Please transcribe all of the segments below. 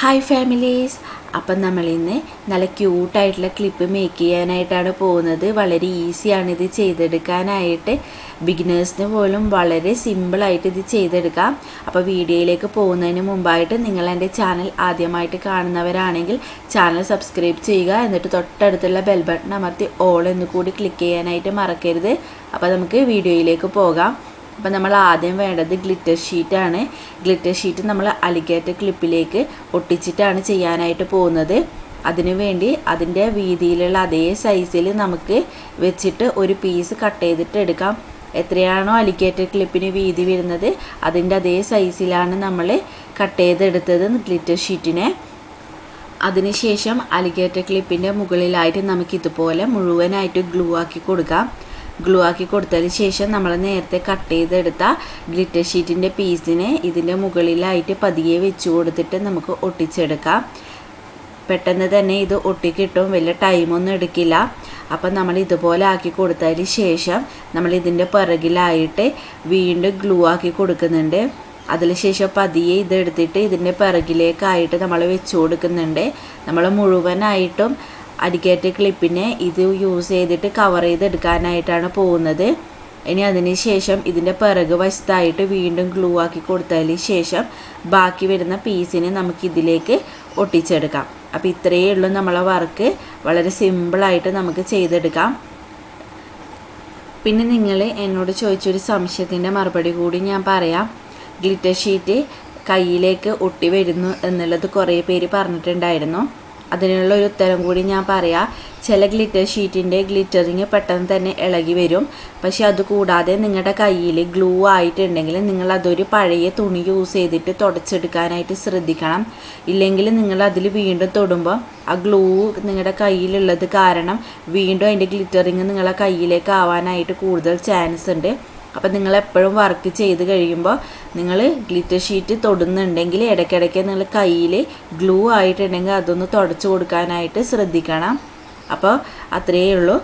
Hi families അപ്പം നമ്മളിന്ന് നല്ല ക്യൂട്ടായിട്ടുള്ള ക്ലിപ്പ് മേക്ക് ചെയ്യാനായിട്ടാണ് പോകുന്നത്. വളരെ ഈസിയാണ് ഇത് ചെയ്തെടുക്കാനായിട്ട്. ബിഗിനേഴ്സിന് പോലും വളരെ സിമ്പിളായിട്ട് ഇത് ചെയ്തെടുക്കാം. അപ്പോൾ വീഡിയോയിലേക്ക് പോകുന്നതിന് മുമ്പായിട്ട് നിങ്ങൾ എന്റെ ചാനൽ ആദ്യമായിട്ട് കാണുന്നവരാണെങ്കിൽ ചാനൽ സബ്സ്ക്രൈബ് ചെയ്യുക. എന്നിട്ട് തൊട്ടടുത്തുള്ള ബെൽ ബട്ടൺ അമർത്തി ഓൾ എന്ന് കൂടി ക്ലിക്ക് ചെയ്യാനായിട്ട് മറക്കരുത്. അപ്പോൾ നമുക്ക് വീഡിയോയിലേക്ക് പോകാം. അപ്പോൾ നമ്മൾ ആദ്യം വേണ്ടത് ഗ്ലിറ്റർ ഷീറ്റാണ് ഗ്ലിറ്റർ ഷീറ്റ് നമ്മൾ അലിഗേറ്റർ ക്ലിപ്പിലേക്ക് ഒട്ടിച്ചിട്ടാണ് ചെയ്യാനായിട്ട് പോകുന്നത്. അതിനു വേണ്ടി അതിന്റെ വീതിയിലുള്ള അതേ സൈസിൽ നമുക്ക് വെച്ചിട്ട് ഒരു പീസ് കട്ട് ചെയ്തിട്ട് എടുക്കാം. എത്രയാണോ അലിക്കേറ്റർ ക്ലിപ്പിന് വീതി വരുന്നത് അതിന്റെ അതേ സൈസിലാണ് നമ്മൾ കട്ട് ചെയ്തെടുത്തത് ഗ്ലിറ്റർ ഷീറ്റിനെ അതിനുശേഷം അലിഗേറ്റർ ക്ലിപ്പിന്റെ മുകളിലായിട്ട് നമുക്ക് ഇതുപോലെ മുഴുവനായിട്ട് ഗ്ലൂ ആക്കി കൊടുക്കാം. ഗ്ലൂ ആക്കി കൊടുത്തതിന് ശേഷം നമ്മൾ നേരത്തെ കട്ട് ചെയ്തെടുത്ത ഗ്ലിറ്റർ ഷീറ്റിന്റെ പീസിനെ ഇതിന്റെ മുകളിലായിട്ട് പതിയെ വെച്ച് കൊടുത്തിട്ട് നമുക്ക് ഒട്ടിച്ചെടുക്കാം. പെട്ടെന്ന് തന്നെ ഇത് ഒട്ടിക്കിട്ടും വലിയ ടൈമൊന്നും എടുക്കില്ല. അപ്പം നമ്മൾ ഇതുപോലെ ആക്കി കൊടുത്തതിന് ശേഷം നമ്മൾ ഇതിന്റെ പിറകിലായിട്ട് വീണ്ടും ഗ്ലൂ ആക്കി കൊടുക്കുന്നുണ്ട് അതിനുശേഷം പതിയെ ഇതെടുത്തിട്ട് ഇതിന്റെ പിറകിലേക്കായിട്ട് നമ്മൾ വെച്ച് കൊടുക്കുന്നുണ്ട്. നമ്മൾ മുഴുവനായിട്ടും അരിക്കേറ്റ് ക്ലിപ്പിനെ ഇത് യൂസ് ചെയ്തിട്ട് കവർ ചെയ്തെടുക്കാനായിട്ടാണ് പോകുന്നത്. ഇനി അതിന് ശേഷം ഇതിന്റെ പിറക് വശത്തായിട്ട് വീണ്ടും ഗ്ലൂ ആക്കി കൊടുത്തതിന് ശേഷം ബാക്കി വരുന്ന പീസിനെ നമുക്ക് ഇതിലേക്ക് ഒട്ടിച്ചെടുക്കാം. അപ്പോൾ ഇത്രയേ ഉള്ളൂ നമ്മളെ വർക്ക് വളരെ സിമ്പിളായിട്ട് നമുക്ക് ചെയ്തെടുക്കാം. പിന്നെ നിങ്ങൾ എന്നോട് ചോദിച്ചൊരു സംശയത്തിന്റെ മറുപടി കൂടി ഞാൻ പറയാം. ഗ്ലിറ്റർ ഷീറ്റ് കയ്യിലേക്ക് ഒട്ടി വരുന്നു എന്നുള്ളത് കുറേ പേര് പറഞ്ഞിട്ടുണ്ടായിരുന്നു. അതിനുള്ള ഒരു ഉത്തരം കൂടി ഞാൻ പറയാം. ചില ഗ്ലിറ്റർ ഷീറ്റിന്റെ ഗ്ലിറ്ററിങ് പെട്ടെന്ന് തന്നെ ഇളകി വരും. പക്ഷെ അത് കൂടാതെ നിങ്ങളുടെ കയ്യിൽ ഗ്ലൂ ആയിട്ടുണ്ടെങ്കിൽ നിങ്ങൾ അതൊരു പഴയ തുണി യൂസ് ചെയ്തിട്ട് തുടച്ചെടുക്കാനായിട്ട് ശ്രദ്ധിക്കണം. ഇല്ലെങ്കിൽ നിങ്ങൾ അതിൽ വീണ്ടും തൊടുമ്പോൾ ആ ഗ്ലൂ നിങ്ങളുടെ കയ്യിലുള്ളത് കാരണം വീണ്ടും അതിന്റെ ഗ്ലിറ്ററിങ് നിങ്ങളെ കയ്യിലേക്ക് ആവാനായിട്ട് കൂടുതൽ ചാൻസ് ഉണ്ട്. അപ്പം നിങ്ങൾ എപ്പോഴും വർക്ക് ചെയ്ത് കഴിയുമ്പോൾ നിങ്ങൾ ഗ്ലിറ്റർ ഷീറ്റ് തൊടുന്നുണ്ടെങ്കിൽ ഇടയ്ക്കിടയ്ക്ക് നിങ്ങൾ കയ്യിൽ ഗ്ലൂ ആയിട്ടുണ്ടെങ്കിൽ അതൊന്ന് തുടച്ചു കൊടുക്കാനായിട്ട് ശ്രദ്ധിക്കണം. അപ്പോൾ അത്രയേ ഉള്ളൂ.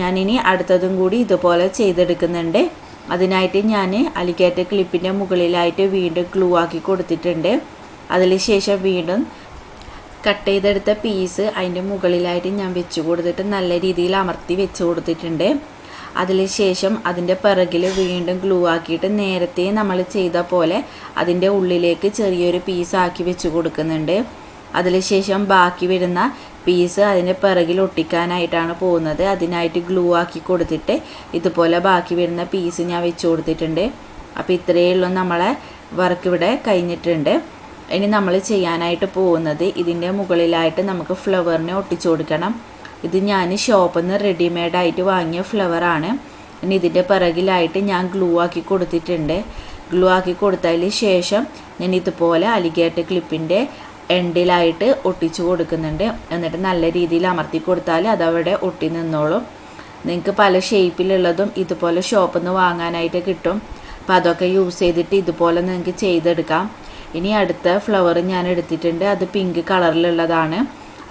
ഞാനിനി അടുത്തതും കൂടി ഇതുപോലെ ചെയ്തെടുക്കുന്നുണ്ട്. അതിനായിട്ട് ഞാൻ അലിക്കേറ്റ ക്ലിപ്പിന്റെ മുകളിലായിട്ട് വീണ്ടും ഗ്ലൂ ആക്കി കൊടുത്തിട്ടുണ്ട്. അതിന് ശേഷം വീണ്ടും കട്ട് ചെയ്തെടുത്ത പീസ് അതിന്റെ മുകളിലായിട്ട് ഞാൻ വെച്ച് കൊടുത്തിട്ട് നല്ല രീതിയിൽ അമർത്തി വെച്ച് കൊടുത്തിട്ടുണ്ട്. അതിന് ശേഷം അതിന്റെ പിറകിൽ വീണ്ടും ഗ്ലൂ ആക്കിയിട്ട് നേരത്തെ നമ്മൾ ചെയ്ത പോലെ അതിന്റെ ഉള്ളിലേക്ക് ചെറിയൊരു പീസ് ആക്കി വെച്ച് കൊടുക്കുന്നുണ്ട്. അതിന് ശേഷം ബാക്കി വരുന്ന പീസ് അതിന്റെ പിറകിൽ ഒട്ടിക്കാനായിട്ടാണ് പോകുന്നത്. അതിനായിട്ട് ഗ്ലൂ ആക്കി കൊടുത്തിട്ട് ഇതുപോലെ ബാക്കി വരുന്ന പീസ് ഞാൻ വെച്ച് കൊടുത്തിട്ടുണ്ട്. അപ്പോൾ ഇത്രയേ ഉള്ളൂ നമ്മളെ വർക്ക് ഇവിടെ കഴിഞ്ഞിട്ടുണ്ട്. ഇനി നമ്മൾ ചെയ്യാനായിട്ട് പോകുന്നത് ഇതിന്റെ മുകളിലായിട്ട് നമുക്ക് ഫ്ലവറിനെ ഒട്ടിച്ചു കൊടുക്കണം. ഇത് ഞാൻ ഷോപ്പിൽ നിന്ന് റെഡിമെയ്ഡായിട്ട് വാങ്ങിയ ഫ്ലവറാണ് ഇനി ഇതിന്റെ പിറകിലായിട്ട് ഞാൻ ഗ്ലൂ ആക്കി കൊടുത്തിട്ടുണ്ട്. ഗ്ലൂ ആക്കി കൊടുത്തതിന് ശേഷം ഞാൻ ഇതുപോലെ അലിഗേറ്റ ക്ലിപ്പിന്റെ എൻഡിലായിട്ട് ഒട്ടിച്ചു കൊടുക്കുന്നുണ്ട്. എന്നിട്ട് നല്ല രീതിയിൽ അമർത്തി കൊടുത്താൽ അതവിടെ ഒട്ടി നിന്നോളും. നിങ്ങൾക്ക് പല ഷേപ്പിലുള്ളതും ഇതുപോലെ ഷോപ്പിൽ നിന്ന് വാങ്ങാനായിട്ട് കിട്ടും. അപ്പോൾ അതൊക്കെ യൂസ് ചെയ്തിട്ട് ഇതുപോലെ നിങ്ങൾക്ക് ചെയ്തെടുക്കാം. ഇനി അടുത്ത ഫ്ലവർ ഞാൻ എടുത്തിട്ടുണ്ട്. അത് പിങ്ക് കളറിലുള്ളതാണ്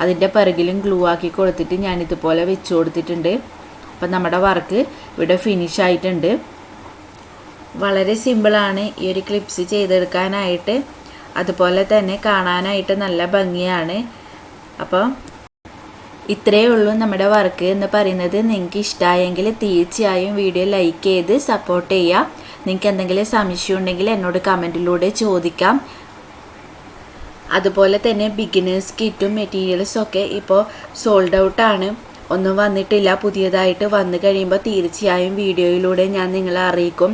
അതിന്റെ പിറകിലും ഗ്ലൂ ആക്കി കൊടുത്തിട്ട് ഞാൻ ഇതുപോലെ വെച്ച് കൊടുത്തിട്ടുണ്ട്. അപ്പം നമ്മുടെ വർക്ക് ഇവിടെ ഫിനിഷ് ആയിട്ടുണ്ട്. വളരെ സിമ്പിളാണ് ഈ ഒരു ക്ലിപ്സ് ചെയ്തെടുക്കാനായിട്ട്. അതുപോലെ തന്നെ കാണാനായിട്ട് നല്ല ഭംഗിയാണ്. അപ്പോൾ ഇത്രയേ ഉള്ളൂ നമ്മുടെ വർക്ക് എന്ന് പറയുന്നത്. നിങ്ങൾക്ക് ഇഷ്ടമായെങ്കിൽ തീർച്ചയായും വീഡിയോ ലൈക്ക് ചെയ്ത് സപ്പോർട്ട് ചെയ്യുക നിങ്ങൾക്ക് എന്തെങ്കിലും സംശയം ഉണ്ടെങ്കിൽ എന്നോട് കമന്റിലൂടെ ചോദിക്കാം. അതുപോലെ തന്നെ ബിഗിനേഴ്സ് കിറ്റും മെറ്റീരിയൽസും ഒക്കെ ഇപ്പോൾ സോൾഡ് ഔട്ടാണ് ഒന്നും വന്നിട്ടില്ല. പുതിയതായിട്ട് വന്നു കഴിയുമ്പോൾ തീർച്ചയായും വീഡിയോയിലൂടെ ഞാൻ നിങ്ങളെ അറിയിക്കും.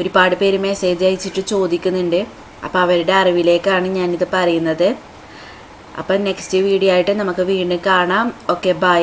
ഒരുപാട് പേര് മെസ്സേജ് അയച്ചിട്ട് ചോദിക്കുന്നുണ്ട്. അപ്പോൾ അവരുടെ അറിവിലേക്കാണ് ഞാനിത് പറയുന്നത്. അപ്പം നെക്സ്റ്റ് വീഡിയോ ആയിട്ട് നമുക്ക് വീണ്ടും കാണാം. Okay bye